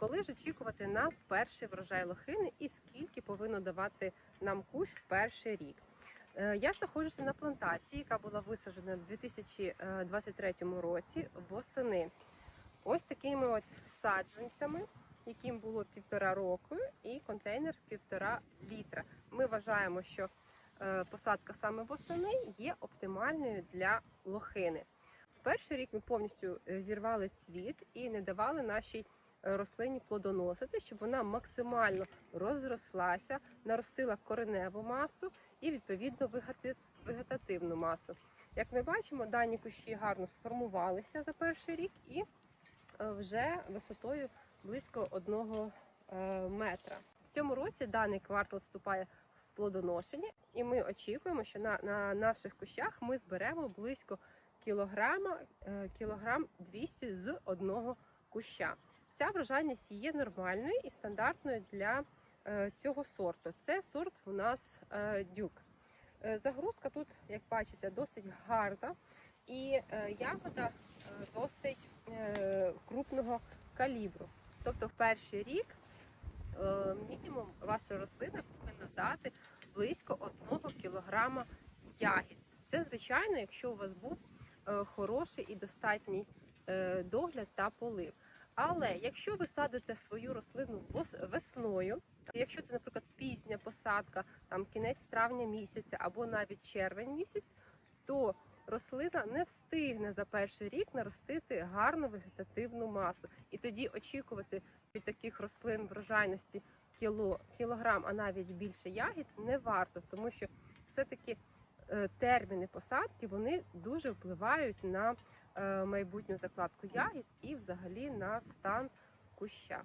Коли ж очікувати на перший врожай лохини і скільки повинно давати нам кущ в перший рік? Е, Я знаходжуся на плантації, яка була висаджена в 2023 році восени. Ось такими от саджанцями, яким було півтора року, і контейнер півтора літра. Ми вважаємо, що е, посадка саме восени є оптимальною для лохини. Перший рік ми повністю е, зірвали цвіт і не давали нашій е, рослині плодоносити, щоб вона максимально розрослася, наростила кореневу масу і відповідно вегетативну масу. Як ми бачимо, дані кущі гарно сформувалися за перший рік і е, вже висотою близько одного е, метра. В цьому році даний квартал вступає в плодоношення, і ми очікуємо, що на, на наших кущах ми зберемо близько кілограма, е, кілограм 200 з одного куща. Ця врожайність є нормальною і стандартною для е, цього сорту. Це сорт у нас е, дюк. Е, Загрузка тут, як бачите, досить гарна, і ягода досить крупного калібру. Тобто, в перший рік мінімум ваша рослина повинна дати близько 1 кілограма ягід. Це звичайно, якщо у вас був хороший і достатній догляд та полив. Але якщо ви садите свою рослину весною, якщо це, наприклад, пізня посадка, там кінець травня місяця або навіть червень місяць, то рослина не встигне за перший рік наростити гарну вегетативну масу. І тоді очікувати від таких рослин врожайності кіло, кілограм, а навіть більше ягід не варто, тому що все-таки терміни посадки вони дуже впливають на е, майбутню закладку ягід і взагалі на стан куща.